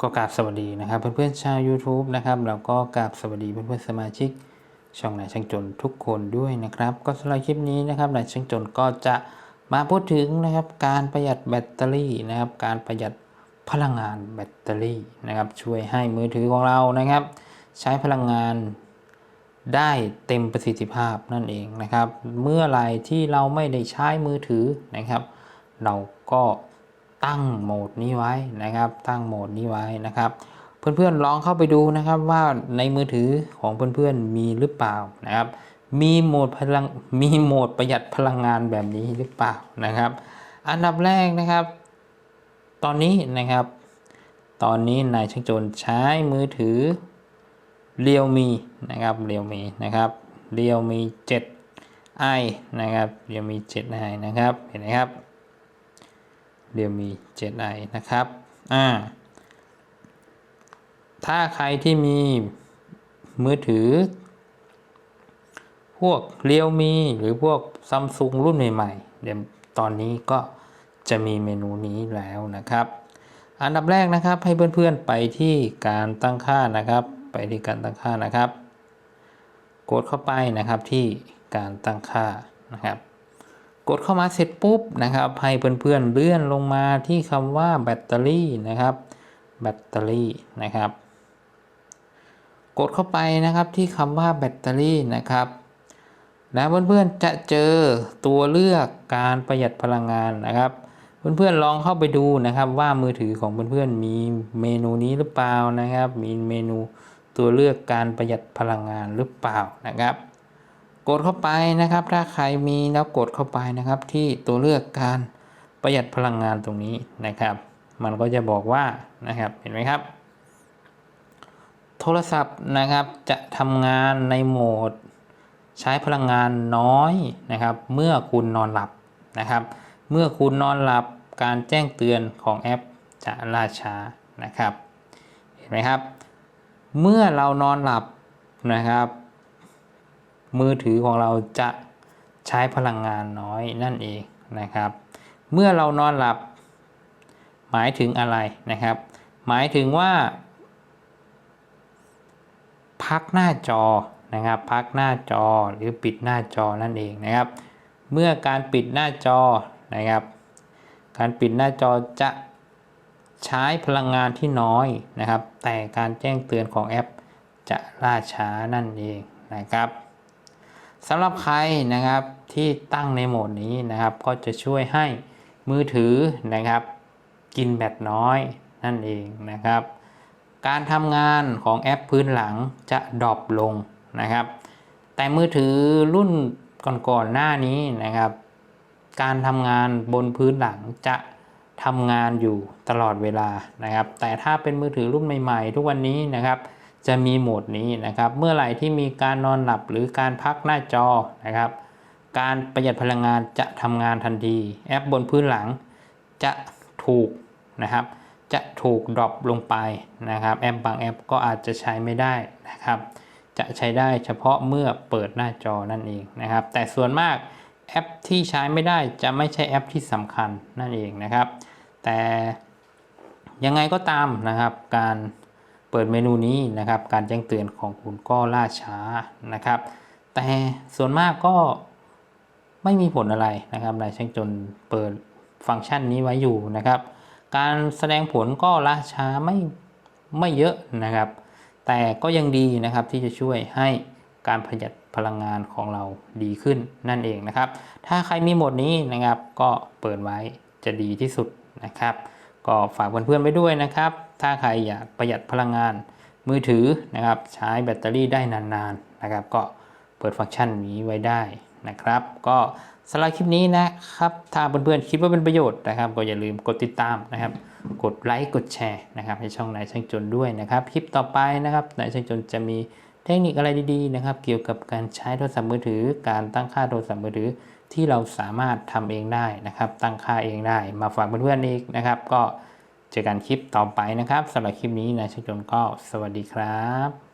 ก็กราบสวัสดีนะครับ เพื่อนๆชาว YouTube นะครับแล้วก็กราบสวัสดีเพื่อนๆสมาชิก ช่องนายช่างจนทุกคนด้วยนะครับ ก็สำหรับคลิปนี้นะครับนายช่างจนก็จะมาพูดถึงนะครับการประหยัดแบตเตอรี่นะครับ การประหยัดพลังงานแบตเตอรี่นะครับ ช่วยให้มือถือของเรานะครับ ใช้พลังงานได้เต็มประสิทธิภาพนั่นเองนะครับ เมื่อไรที่เราไม่ได้ใช้มือถือนะครับ เราก็ ตั้งโหมดนี้ไว้นะครับ ตั้งโหมดนี้ไว้นะครับ เพื่อนๆลองเข้าไปดูนะครับว่าในมือถือของเพื่อนๆมีหรือเปล่านะครับ มีโหมดพลังมีโหมดประหยัดพลังงานแบบนี้หรือเปล่านะครับ อันดับแรกนะครับ ตอนนี้นะครับ ตอนนี้นายช่างโจนใช้มือถือเรียวมีนะครับเรียวมีนะครับเรียวมี 7i นะครับเรียวมี 7i นะครับเห็นไหมครับ เรียวมี 7i นะครับอ่าถ้าใครที่มีมือถือ พวกเรียวมีหรือพวกซัมซุงรุ่นใหม่ๆเดี๋ยวตอนนี้ก็จะมีเมนูนี้แล้วนะครับ อันดับแรกนะครับให้เพื่อนๆไปที่การตั้งค่านะครับ ไปที่การตั้งค่านะครับ กดเข้าไปนะครับที่การตั้งค่านะครับ กดเข้ามาเสร็จปุ๊บนะครับให้เพื่อนๆเลื่อนลงมาที่คำว่าแบตเตอรี่นะครับแบตเตอรี่นะครับ กดเข้าไปนะครับที่คำว่าแบตเตอรี่นะครับแล้วเพื่อนๆจะเจอตัวเลือกการประหยัดพลังงานนะครับ เพื่อนๆลองเข้าไปดูนะครับว่ามือถือของเพื่อนๆมีเมนูนี้หรือเปล่านะครับ มีเมนูตัวเลือกการประหยัดพลังงานหรือเปล่านะครับ กดเข้าไปนะครับ ถ้าใครมีแล้วกดเข้าไปนะครับ ที่ตัวเลือกการประหยัดพลังงานตรงนี้นะครับ มันก็จะบอกว่านะครับเห็นไหมครับ โทรศัพท์นะครับจะทำงานในโหมด ใช้พลังงานน้อยนะครับ เมื่อคุณนอนหลับนะครับ เมื่อคุณนอนหลับการแจ้งเตือนของแอปจะล่าช้านะครับ เห็นไหมครับ เมื่อเรานอนหลับนะครับ มือถือของเราจะใช้พลังงานน้อยนั่นเองนะครับ เมื่อเรานอนหลับ หมายถึงอะไรนะครับ หมายถึงว่า พักหน้าจอนะครับ พักหน้าจอหรือปิดหน้าจอนั่นเองนะครับ เมื่อการปิดหน้าจอนะครับ การปิดหน้าจอจะใช้พลังงานที่น้อยนะครับ แต่การแจ้งเตือนของแอปจะล่าช้านั่นเองนะครับ สำหรับใครนะครับที่ตั้งในโหมดนี้นะครับ ก็จะช่วยให้มือถือนะครับ กินแบตน้อยนั่นเองนะครับ การทำงานของแอปพื้นหลังจะดรอปลงนะครับ แต่มือถือรุ่นก่อนๆหน้านี้นะครับ การทำงานบนพื้นหลังจะทำงานอยู่ตลอดเวลานะครับ แต่ถ้าเป็นมือถือรุ่นใหม่ ๆ ทุกวันนี้นะครับ จะมีโหมดนี้นะครับ เมื่อไหร่ที่มีการนอนหลับหรือการพักหน้าจอนะครับ การประหยัดพลังงานจะทำงานทันที แอปบนพื้นหลังจะถูกนะครับ จะถูกดรอปลงไปนะครับ แอปบางแอปก็อาจจะใช้ไม่ได้นะครับ จะใช้ได้เฉพาะเมื่อเปิดหน้าจอนั่นเองนะครับ แต่ส่วนมากแอปที่ใช้ไม่ได้จะไม่ใช่แอปที่สำคัญนั่นเองนะครับ แต่ยังไงก็ตามนะครับ การ ปิดเมนูนี้นะครับ การแจ้งเตือนของคุณก็ล่าช้านะครับ แต่ส่วนมากก็ไม่มีผลอะไรนะครับนายช่างจนเปิดฟังก์ชันนี้ไว้อยู่นะครับ การแสดงผลก็ล่าช้าไม่ไม่เยอะนะครับ แต่ก็ยังดีนะครับที่จะช่วยให้การประหยัดพลังงานของเราดีขึ้นนั่นเองนะครับ ถ้าใครมีโหมดนี้นะครับก็เปิดไว้จะดีที่สุดนะครับ ก็ฝากเพื่อนๆไว้ด้วยนะครับ ถ้าใครอยากประหยัดพลังงานมือถือนะครับใช้แบตเตอรี่ได้นานๆนะครับ ก็เปิดฟังก์ชันนี้ไว้ได้นะครับ ก็สำหรับคลิปนี้นะครับ ถ้าเพื่อนๆคิดว่าเป็นประโยชน์นะครับ ก็อย่าลืมกดติดตามนะครับ กดไลค์กดแชร์นะครับให้ช่องนายช่างจนด้วยนะครับ คลิปต่อไปนะครับนายช่างจนจะมีเทคนิคอะไรดีๆนะครับ เกี่ยวกับการใช้โทรศัพท์มือถือ การตั้งค่าโทรศัพท์มือถือ ที่เราสามารถทำเองได้นะครับ ตั้งค่าเองได้ มาฝากเพื่อนๆอีกนะครับ ก็เจอกันคลิปต่อไปนะครับสำหรับคลิปนี้นายช่างจนก็สวัสดีครับ